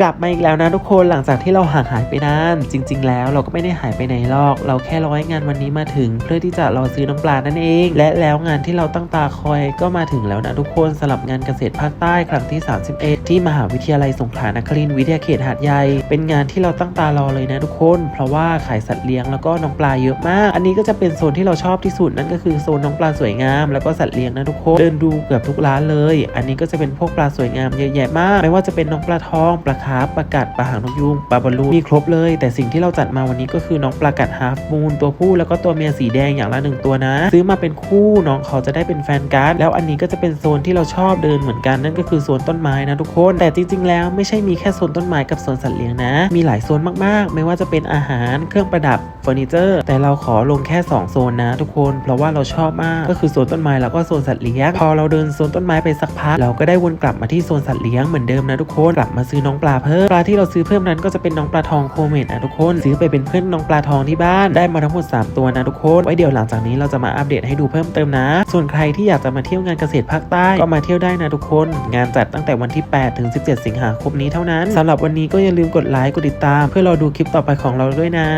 กลับมาอีกแล้วนะทุกคนหลังจากที่เราห่างหายไปนาน จริง ๆ แล้วเราก็ไม่ได้หายไปไหนหรอก เราแค่รอให้งานวันนี้มาถึง เพื่อที่จะรอซื้อน้ำปลานั่นเอง และแล้วงานที่เราตั้งตาคอยก็มาถึงแล้วนะทุกคนสำหรับงานเกษตรภาคใต้ครั้งที่ 31 ที่มหาวิทยาลัยสงขลานครินทร์วิทยาเขตหาดใหญ่เป็นงานที่เราตั้งตารอเลยนะทุกคน เพราะว่าขายสัตว์เลี้ยงแล้วก็น้องปลาเยอะมาก อันนี้ก็จะเป็นโซนที่เราชอบที่สุดนั่นก็คือโซนน้องปลาสวยงาม แล้วก็สัตว์เลี้ยงนะทุกคนเดินดูเกือบทุกร้านเลย อันนี้ก็จะเป็นพวกปลาสวยงามเยอะแยะมาก ไม่ว่าจะเป็นน้องปลาทองปลาครับปลากัดปลาหางนกยูงปลาบอลลูมีครบเลย แต่สิ่งที่เราจัดมาวันนี้ก็คือน้องปลากัดฮาร์ฟมูนตัวผู้แล้วก็ตัวเมียสีแดงอย่างละหนึ่งตัวนะ ซื้อมาเป็นคู่น้องเขาจะได้เป็นแฟนการ์ดแล้วอันนี้ก็จะเป็นโซนที่เราชอบเดินเหมือนกันนั่นก็คือโซนต้นไม้นะทุกคน แต่จริง ๆ แล้วไม่ใช่มีแค่โซนต้นไม้กับโซนสัตว์เลี้ยงนะ มีหลายโซนมากๆ ไม่ว่าจะเป็นอาหารเครื่องประดับ เฟอร์นิเจอร์แต่เราขอลงแค่2โซนนะทุกคน เพราะว่าเราชอบมากก็คือโซนต้นไม้แล้วก็โซนสัตว์เลี้ยงพอเราเดินโซนต้นไม้ไปสักพักเราก็ได้วนกลับมาที่โซนสัตว์เลี้ยงเหมือนเดิมนะทุกคนกลับมาซื้อน้องปลาเพิ่มปลาที่เราซื้อเพิ่มนั้นก็จะเป็นน้องปลาทองโคเมตนะทุกคนซื้อไปเป็นเพื่อนน้องปลาทองที่บ้านได้มาทั้งหมด 3 ตัวนะทุกคน ไว้เดี๋ยวหลังจากนี้เราจะมาอัปเดตให้ดูเพิ่มเติมนะ ส่วนใครที่อยากจะมาเที่ยวงานเกษตรภาคใต้ก็มาเที่ยวได้นะทุกคน งานจัดตั้งแต่วันที่ 8 ถึง 17 สิงหาคมนี้เท่านั้นสำหรับวันนี้ก็อย่าลืมกดไลค์กดติดตาม เพื่อราดูคลิปต่อไปของเราด้วยนะ